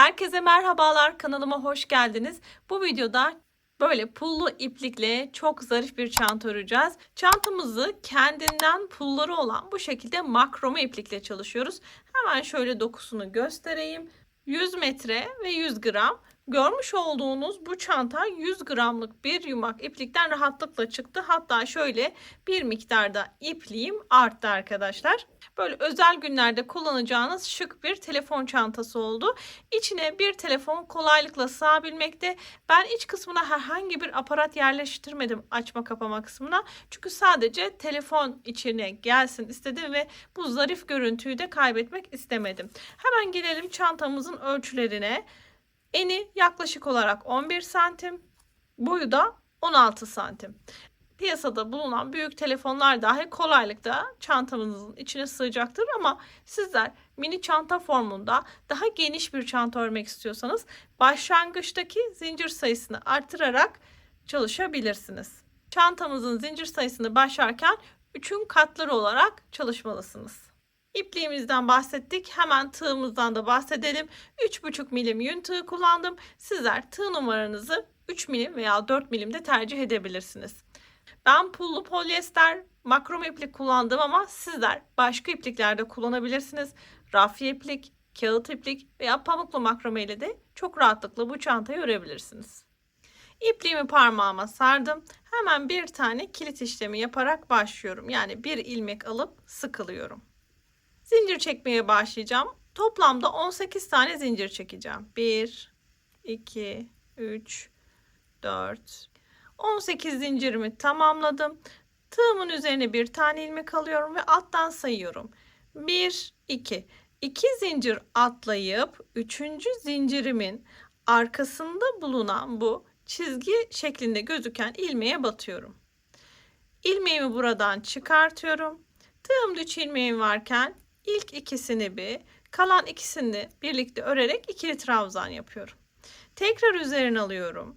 Herkese merhabalar kanalıma hoş geldiniz. Bu videoda böyle pullu iplikle çok zarif bir çanta öreceğiz. Çantamızı kendinden pulları olan bu şekilde makrome iplikle çalışıyoruz. Hemen şöyle dokusunu göstereyim. 100 metre ve 100 gram. Görmüş olduğunuz bu çanta 100 gramlık bir yumak iplikten rahatlıkla çıktı. Hatta şöyle bir miktarda ipliğim arttı arkadaşlar. Böyle özel günlerde kullanacağınız şık bir telefon çantası oldu. İçine bir telefon kolaylıkla sığabilmekte. Ben iç kısmına herhangi bir aparat yerleştirmedim açma kapama kısmına. Çünkü sadece telefon içine gelsin istedim ve bu zarif görüntüyü de kaybetmek istemedim. Hemen gelelim çantamızın ölçülerine. Eni yaklaşık olarak 11 santim, boyu da 16 santim. Piyasada bulunan büyük telefonlar dahi kolaylıkla çantamızın içine sığacaktır ama sizler mini çanta formunda daha geniş bir çanta örmek istiyorsanız başlangıçtaki zincir sayısını artırarak çalışabilirsiniz. Çantamızın zincir sayısını başlarken 3'ün katları olarak çalışmalısınız. İpliğimizden bahsettik. Hemen tığımızdan da bahsedelim. 3,5 milim yün tığ kullandım. Sizler tığ numaranızı 3 milim veya 4 milimde tercih edebilirsiniz. Ben pullu polyester makrome iplik kullandım ama sizler başka ipliklerde kullanabilirsiniz. Rafya iplik, kağıt iplik veya pamuklu makrome ile de çok rahatlıkla bu çantayı örebilirsiniz. İpliğimi parmağıma sardım. Hemen bir tane kilit işlemi yaparak başlıyorum. Yani bir ilmek alıp sıkılıyorum. Zincir çekmeye başlayacağım. Toplamda 18 tane zincir çekeceğim. 1, 2, 3, 4, 18 zincirimi tamamladım. Tığımın üzerine bir tane ilmek alıyorum ve alttan sayıyorum. 1, 2. 2 zincir atlayıp 3. zincirimin arkasında bulunan bu çizgi şeklinde gözüken ilmeğe batıyorum. İlmeğimi buradan çıkartıyorum. Tığımda 3 ilmeğim varken ilk ikisini bir, kalan ikisini birlikte örerek ikili trabzan yapıyorum. Tekrar üzerine alıyorum.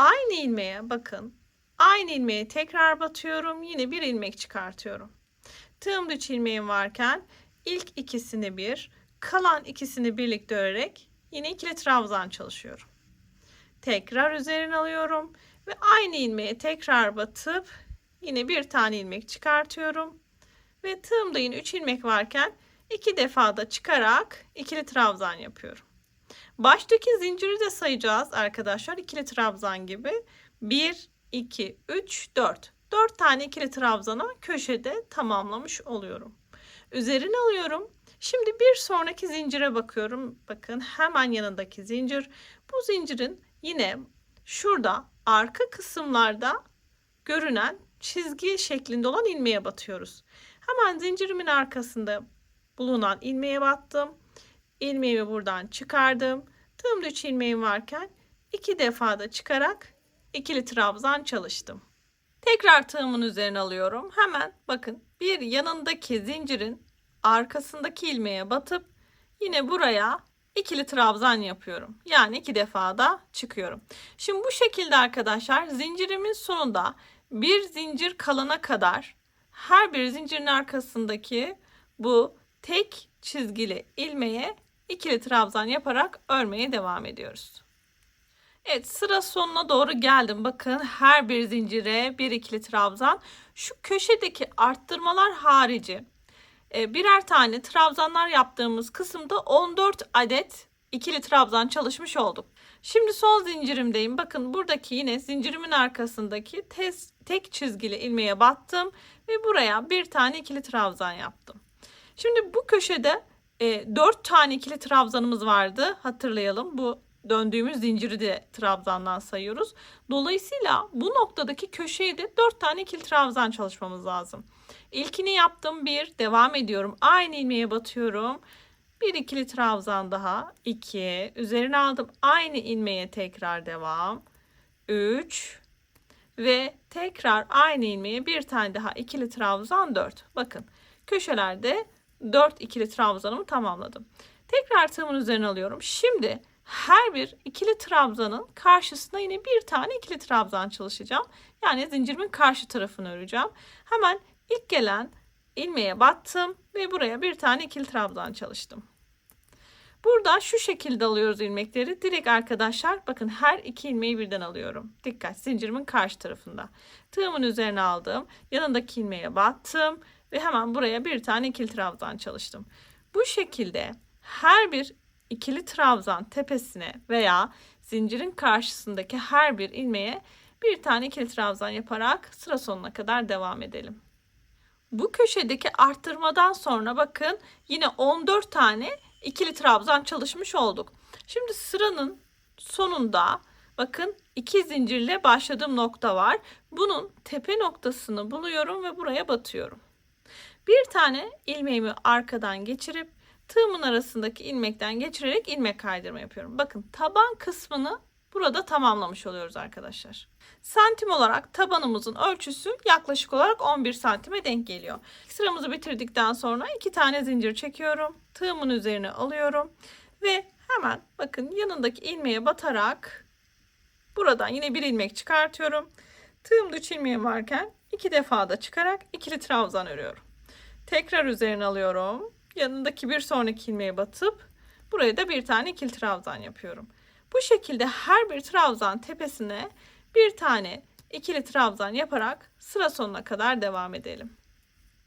Aynı ilmeğe bakın. Aynı ilmeğe tekrar batıyorum. Yine bir ilmek çıkartıyorum. Tığımda 3 ilmeğim varken ilk ikisini bir, kalan ikisini birlikte örerek yine ikili trabzan çalışıyorum. Tekrar üzerine alıyorum ve aynı ilmeğe tekrar batıp yine bir tane ilmek çıkartıyorum. Ve tığımda yine 3 ilmek varken iki defa da çıkarak ikili trabzan yapıyorum. Baştaki zinciri de sayacağız arkadaşlar. İkili trabzan gibi. 1, 2, 3, 4. 4 tane ikili trabzana köşede tamamlamış oluyorum. Üzerine alıyorum. Şimdi bir sonraki zincire bakıyorum. Bakın hemen yanındaki zincir. Bu zincirin yine şurada arka kısımlarda görünen çizgi şeklinde olan ilmeğe batıyoruz. Hemen zincirimin arkasında bulunan ilmeğe battım. İlmeğimi buradan çıkardım. Tığımda 3 ilmeğim varken iki defa da çıkarak ikili trabzan çalıştım. Tekrar tığımın üzerine alıyorum. Hemen bakın bir yanındaki zincirin arkasındaki ilmeğe batıp yine buraya ikili trabzan yapıyorum. Yani iki defa da çıkıyorum. Şimdi bu şekilde arkadaşlar zincirimin sonunda bir zincir kalana kadar her bir zincirin arkasındaki bu tek çizgili ilmeğe ikili trabzan yaparak örmeye devam ediyoruz. Evet sıra sonuna doğru geldim. Bakın her bir zincire bir ikili trabzan. Şu köşedeki arttırmalar harici e, birer tane trabzanlar yaptığımız kısımda 14 adet ikili trabzan çalışmış olduk. Şimdi son zincirimdeyim. Bakın buradaki yine zincirimin arkasındaki tez, tek çizgili ilmeğe battım ve buraya bir tane ikili trabzan yaptım. Şimdi bu köşede e, 4 tane ikili trabzanımız vardı. Hatırlayalım. Bu döndüğümüz zinciri de trabzandan sayıyoruz. Dolayısıyla bu noktadaki köşeyi de 4 tane ikili trabzan çalışmamız lazım. İlkini yaptım. Bir. Devam ediyorum. Aynı ilmeğe batıyorum. Bir ikili trabzan daha. 2. Üzerine aldım. Aynı ilmeğe tekrar devam. 3. Ve tekrar aynı ilmeğe bir tane daha ikili trabzan 4. Bakın köşelerde 4 ikili trabzanımı tamamladım. Tekrar tığımın üzerine alıyorum. Şimdi her bir ikili trabzanın karşısına yine bir tane ikili trabzan çalışacağım. Yani zincirimin karşı tarafını öreceğim. Hemen ilk gelen ilmeğe battım ve buraya bir tane ikili trabzan çalıştım. Burada şu şekilde alıyoruz ilmekleri. Direkt arkadaşlar bakın her iki ilmeği birden alıyorum. Dikkat zincirimin karşı tarafında. Tığımın üzerine aldım. Yanındaki ilmeğe battım. Ve hemen buraya bir tane ikili trabzan çalıştım. Bu şekilde her bir ikili trabzan tepesine veya zincirin karşısındaki her bir ilmeğe bir tane ikili trabzan yaparak sıra sonuna kadar devam edelim. Bu köşedeki arttırmadan sonra bakın yine 14 tane ikili trabzan çalışmış olduk. Şimdi sıranın sonunda bakın iki zincirle başladığım nokta var. Bunun tepe noktasını buluyorum ve buraya batıyorum. Bir tane ilmeğimi arkadan geçirip tığımın arasındaki ilmekten geçirerek ilmek kaydırma yapıyorum. Bakın taban kısmını burada tamamlamış oluyoruz arkadaşlar. Santim olarak tabanımızın ölçüsü yaklaşık olarak 11 santime denk geliyor. Sıramızı bitirdikten sonra iki tane zincir çekiyorum. Tığımın üzerine alıyorum ve hemen bakın yanındaki ilmeğe batarak buradan yine bir ilmek çıkartıyorum. Tığımda 3 ilmeğim varken iki defa da çıkarak ikili trabzan örüyorum. Tekrar üzerine alıyorum. Yanındaki bir sonraki ilmeğe batıp buraya da bir tane ikili trabzan yapıyorum. Bu şekilde her bir trabzan tepesine bir tane ikili trabzan yaparak sıra sonuna kadar devam edelim.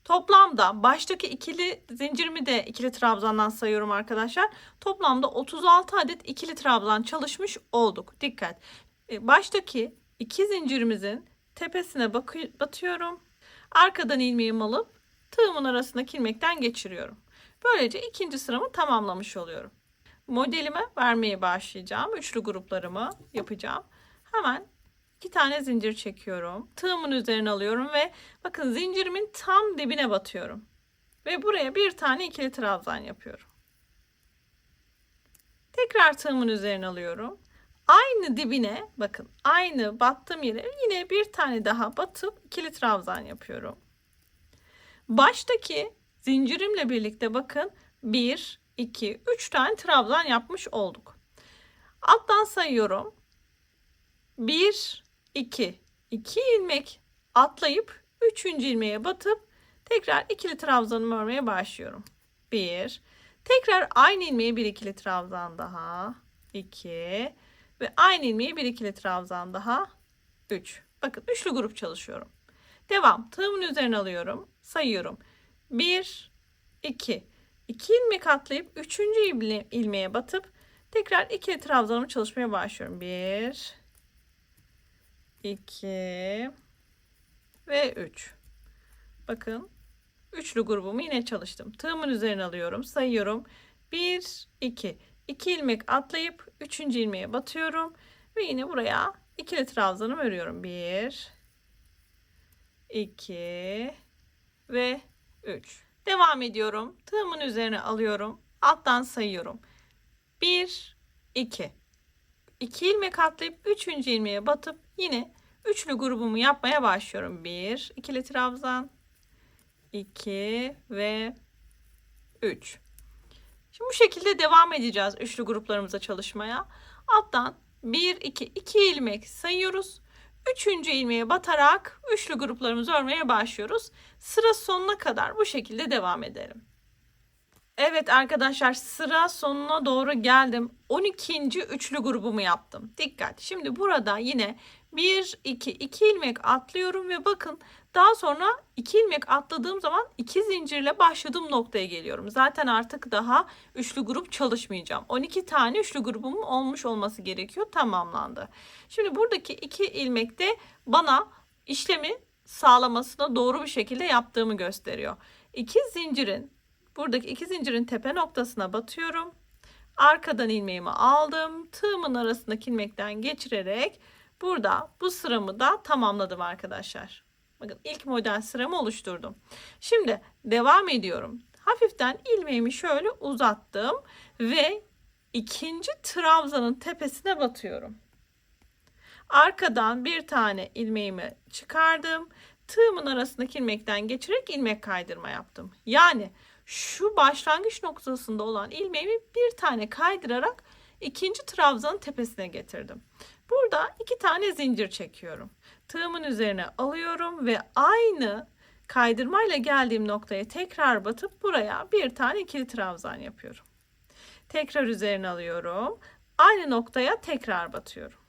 Toplamda baştaki ikili zincirimi de ikili trabzandan sayıyorum arkadaşlar. Toplamda 36 adet ikili trabzan çalışmış olduk. Dikkat. E, Baştaki iki zincirimizin tepesine batıyorum. Arkadan ilmeğimi alıp tığımın arasındaki ilmekten geçiriyorum. Böylece ikinci sıramı tamamlamış oluyorum. Modelime vermeye başlayacağım. Üçlü gruplarımı yapacağım. Hemen iki tane zincir çekiyorum. Tığımın üzerine alıyorum ve bakın zincirimin tam dibine batıyorum. Ve buraya bir tane ikili trabzan yapıyorum. Tekrar tığımın üzerine alıyorum. Aynı dibine bakın aynı battığım yere yine bir tane daha batıp ikili trabzan yapıyorum. Baştaki zincirimle birlikte bakın 1, 2, 3 tane trabzan yapmış olduk. Alttan sayıyorum. 1, 2, 2 ilmek atlayıp 3. ilmeğe batıp tekrar ikili trabzanımı örmeye başlıyorum. 1, tekrar aynı ilmeğe bir ikili trabzan daha. 2 ve aynı ilmeğe bir ikili trabzan daha. 3. Bakın üçlü grup çalışıyorum. Devam. Tığımın üzerine alıyorum. Sayıyorum. 1, 2. 2 ilmek atlayıp 3. ilmeğe batıp tekrar ikili trabzanımı çalışmaya başlıyorum. 1, 2 ve 3. Bakın üçlü grubumu yine çalıştım. Tığımın üzerine alıyorum. Sayıyorum. 1, 2. 2 ilmek atlayıp 3. ilmeğe batıyorum. Ve yine buraya ikili trabzanımı örüyorum. 1, 2 ve 3. Devam ediyorum. Tığımın üzerine alıyorum. Alttan sayıyorum. 1, 2. 2 ilmek atlayıp 3. ilmeğe batıp yine üçlü grubumu yapmaya başlıyorum. 1, ikili trabzan, 2 ve 3. Şimdi bu şekilde devam edeceğiz üçlü gruplarımıza çalışmaya. Alttan 1, 2, 2 ilmek sayıyoruz. Üçüncü ilmeğe batarak üçlü gruplarımızı örmeye başlıyoruz. Sıra sonuna kadar bu şekilde devam edelim. Evet arkadaşlar sıra sonuna doğru geldim. 12. üçlü grubumu yaptım. Dikkat. Şimdi burada yine 1 2 2 ilmek atlıyorum ve bakın daha sonra 2 ilmek atladığım zaman 2 zincirle başladığım noktaya geliyorum. Zaten artık daha üçlü grup çalışmayacağım. 12 tane üçlü grubum olmuş olması gerekiyor. Tamamlandı. Şimdi buradaki 2 ilmek de bana işlemi sağlamasına doğru bir şekilde yaptığımı gösteriyor. 2 zincirin Buradaki iki zincirin tepe noktasına batıyorum. Arkadan ilmeğimi aldım. Tığımın arasındaki ilmekten geçirerek burada bu sıramı da tamamladım arkadaşlar. Bakın ilk model sıramı oluşturdum. Şimdi devam ediyorum. Hafiften ilmeğimi şöyle uzattım ve ikinci trabzanın tepesine batıyorum. Arkadan bir tane ilmeğimi çıkardım. Tığımın arasındaki ilmekten geçirerek ilmek kaydırma yaptım. Yani şu başlangıç noktasında olan ilmeğimi bir tane kaydırarak ikinci trabzanın tepesine getirdim. Burada iki tane zincir çekiyorum. Tığımın üzerine alıyorum ve aynı kaydırmayla geldiğim noktaya tekrar batıp buraya bir tane ikili trabzan yapıyorum. Tekrar üzerine alıyorum. Aynı noktaya tekrar batıyorum.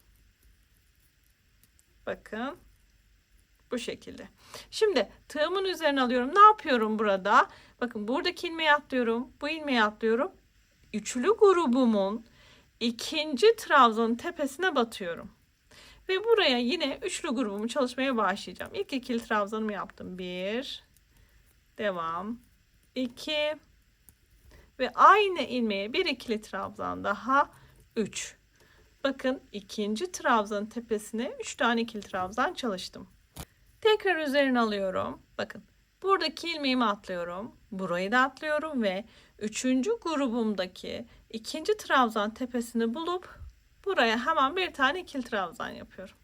Bakın. Bu şekilde. Şimdi tığımın üzerine alıyorum. Ne yapıyorum burada? Bakın buradaki ilmeği atlıyorum. Bu ilmeği atlıyorum. Üçlü grubumun ikinci trabzanın tepesine batıyorum. Ve buraya yine üçlü grubumu çalışmaya başlayacağım. İlk ikili trabzanımı yaptım. Bir. Devam. iki Ve aynı ilmeğe bir ikili trabzan daha. Üç. Bakın ikinci trabzanın tepesine üç tane ikili trabzan çalıştım. Tekrar üzerine alıyorum. Bakın buradaki ilmeğimi atlıyorum. Burayı da atlıyorum ve üçüncü grubumdaki ikinci trabzan tepesini bulup buraya hemen bir tane ikili trabzan yapıyorum.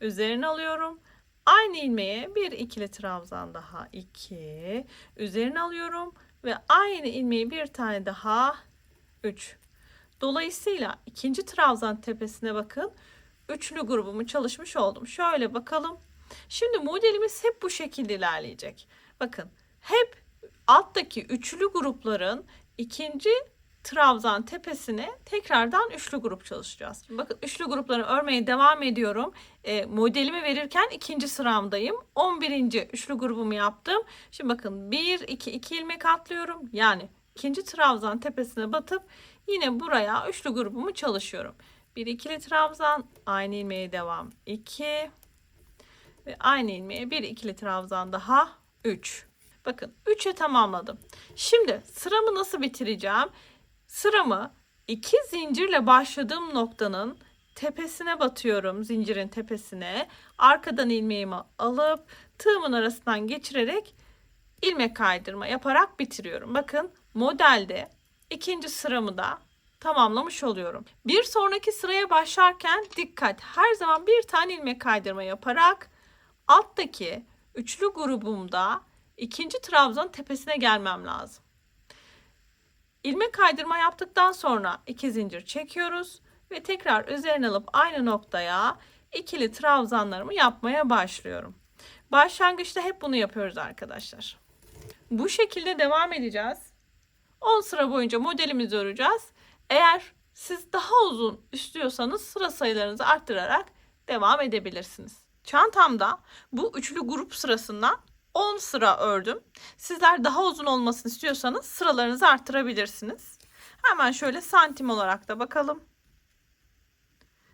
Üzerine alıyorum. Aynı ilmeğe bir ikili trabzan daha iki. Üzerine alıyorum ve aynı ilmeği bir tane daha üç. Dolayısıyla ikinci trabzan tepesine bakın. Üçlü grubumu çalışmış oldum. Şöyle bakalım. Şimdi modelimiz hep bu şekilde ilerleyecek. Bakın hep alttaki üçlü grupların ikinci trabzan tepesine tekrardan üçlü grup çalışacağız. Bakın üçlü grupları örmeye devam ediyorum. E, modelimi verirken ikinci sıramdayım. 11. üçlü grubumu yaptım. Şimdi bakın 1, 2, 2 ilmek atlıyorum. Yani ikinci trabzan tepesine batıp yine buraya üçlü grubumu çalışıyorum. Bir ikili trabzan aynı ilmeğe devam. 2 ve aynı ilmeğe bir ikili trabzan daha 3. Bakın 3'e tamamladım. Şimdi sıramı nasıl bitireceğim? Sıramı iki zincirle başladığım noktanın tepesine batıyorum. Zincirin tepesine. Arkadan ilmeğimi alıp tığımın arasından geçirerek ilmek kaydırma yaparak bitiriyorum. Bakın modelde ikinci sıramı da tamamlamış oluyorum. Bir sonraki sıraya başlarken dikkat her zaman bir tane ilmek kaydırma yaparak alttaki üçlü grubumda ikinci trabzan tepesine gelmem lazım. İlmek kaydırma yaptıktan sonra iki zincir çekiyoruz ve tekrar üzerine alıp aynı noktaya ikili trabzanlarımı yapmaya başlıyorum. Başlangıçta hep bunu yapıyoruz arkadaşlar. Bu şekilde devam edeceğiz. 10 sıra boyunca modelimizi öreceğiz. Eğer siz daha uzun istiyorsanız sıra sayılarınızı arttırarak devam edebilirsiniz. Çantamda bu üçlü grup sırasından 10 sıra ördüm. Sizler daha uzun olmasını istiyorsanız sıralarınızı arttırabilirsiniz. Hemen şöyle santim olarak da bakalım.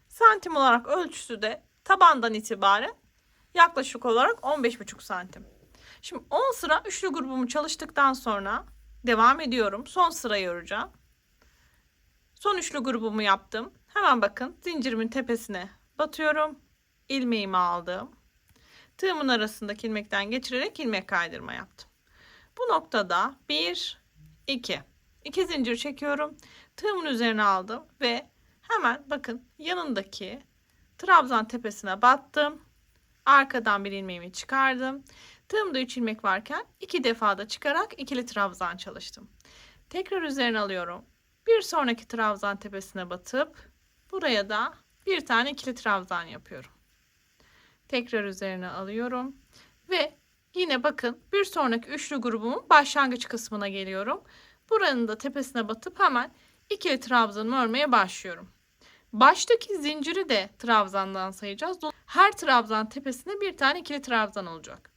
Santim olarak ölçüsü de tabandan itibaren yaklaşık olarak 15,5 santim. Şimdi 10 sıra üçlü grubumu çalıştıktan sonra devam ediyorum. Son sırayı öreceğim. Son üçlü grubumu yaptım. Hemen bakın zincirimin tepesine batıyorum. İlmeğimi aldım. Tığımın arasındaki ilmekten geçirerek ilmek kaydırma yaptım. Bu noktada 1 2 2 zincir çekiyorum. Tığımın üzerine aldım ve hemen bakın yanındaki trabzan tepesine battım. Arkadan bir ilmeğimi çıkardım. Tığımda 3 ilmek varken iki defa da çıkarak ikili trabzan çalıştım. Tekrar üzerine alıyorum. Bir sonraki trabzan tepesine batıp buraya da bir tane ikili trabzan yapıyorum. Tekrar üzerine alıyorum ve yine bakın bir sonraki üçlü grubumun başlangıç kısmına geliyorum. Buranın da tepesine batıp hemen ikili trabzanımı örmeye başlıyorum. Baştaki zinciri de trabzandan sayacağız. Her trabzan tepesine bir tane ikili trabzan olacak.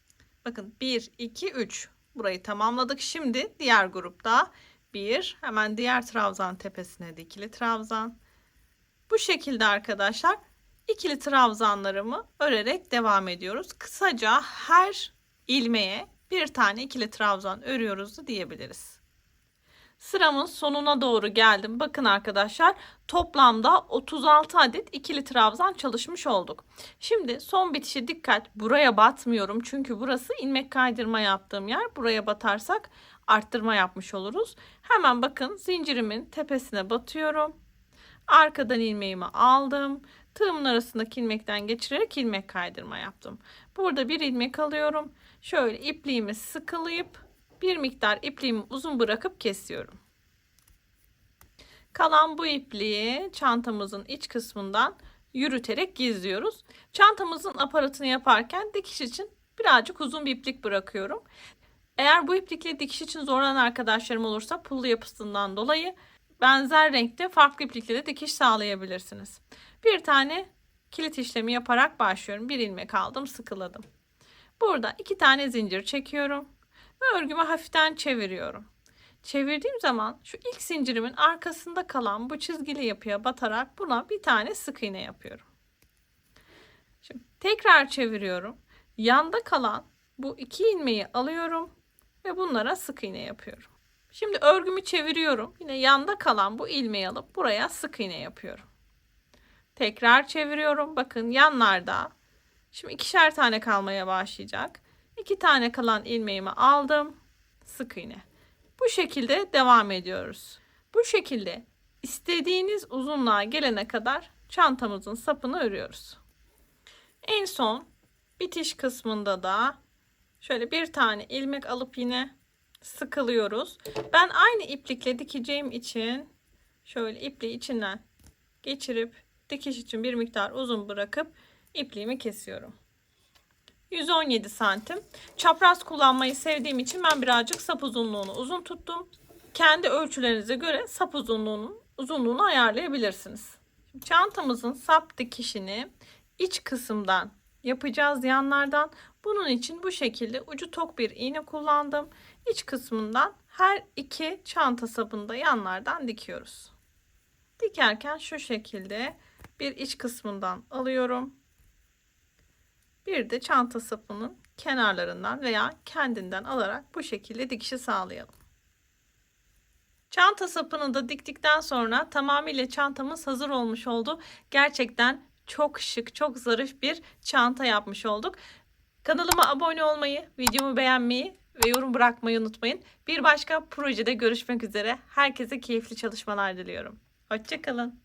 Bakın 1, 2, 3. Burayı tamamladık. Şimdi diğer grupta 1. Hemen diğer trabzan tepesine de ikili trabzan. Bu şekilde arkadaşlar ikili trabzanlarımı örerek devam ediyoruz. Kısaca her ilmeğe bir tane ikili trabzan örüyoruz da diyebiliriz. Sıramın sonuna doğru geldim. Bakın arkadaşlar toplamda 36 adet ikili trabzan çalışmış olduk. Şimdi son bitişi dikkat buraya batmıyorum. Çünkü burası ilmek kaydırma yaptığım yer. Buraya batarsak arttırma yapmış oluruz. Hemen bakın zincirimin tepesine batıyorum. Arkadan ilmeğimi aldım. Tığımın arasındaki ilmekten geçirerek ilmek kaydırma yaptım. Burada bir ilmek alıyorum. Şöyle ipliğimi sıkılayıp bir miktar ipliğimi uzun bırakıp kesiyorum. Kalan bu ipliği çantamızın iç kısmından yürüterek gizliyoruz. Çantamızın aparatını yaparken dikiş için birazcık uzun bir iplik bırakıyorum. Eğer bu iplikle dikiş için zorlanan arkadaşlarım olursa pullu yapısından dolayı benzer renkte farklı iplikle de dikiş sağlayabilirsiniz. Bir tane kilit işlemi yaparak başlıyorum. Bir ilmek aldım, sıkıladım. Burada iki tane zincir çekiyorum ve örgümü hafiften çeviriyorum. Çevirdiğim zaman şu ilk zincirimin arkasında kalan bu çizgili yapıya batarak buna bir tane sık iğne yapıyorum. Şimdi tekrar çeviriyorum. Yanda kalan bu iki ilmeği alıyorum ve bunlara sık iğne yapıyorum. Şimdi örgümü çeviriyorum. Yine yanda kalan bu ilmeği alıp buraya sık iğne yapıyorum. Tekrar çeviriyorum. Bakın yanlarda şimdi ikişer tane kalmaya başlayacak. İki tane kalan ilmeğimi aldım. Sık iğne. Bu şekilde devam ediyoruz. Bu şekilde istediğiniz uzunluğa gelene kadar çantamızın sapını örüyoruz. En son bitiş kısmında da şöyle bir tane ilmek alıp yine sıkılıyoruz. Ben aynı iplikle dikeceğim için şöyle ipliği içinden geçirip dikiş için bir miktar uzun bırakıp ipliğimi kesiyorum. 117 santim. Çapraz kullanmayı sevdiğim için ben birazcık sap uzunluğunu uzun tuttum. Kendi ölçülerinize göre sap uzunluğunun uzunluğunu ayarlayabilirsiniz. Çantamızın sap dikişini iç kısımdan yapacağız yanlardan. Bunun için bu şekilde ucu tok bir iğne kullandım. İç kısmından her iki çanta sapında yanlardan dikiyoruz. Dikerken şu şekilde bir iç kısmından alıyorum. Bir de çanta sapının kenarlarından veya kendinden alarak bu şekilde dikişi sağlayalım. Çanta sapını da diktikten sonra tamamıyla çantamız hazır olmuş oldu. Gerçekten çok şık, çok zarif bir çanta yapmış olduk. Kanalıma abone olmayı, videomu beğenmeyi ve yorum bırakmayı unutmayın. Bir başka projede görüşmek üzere. Herkese keyifli çalışmalar diliyorum. Hoşçakalın.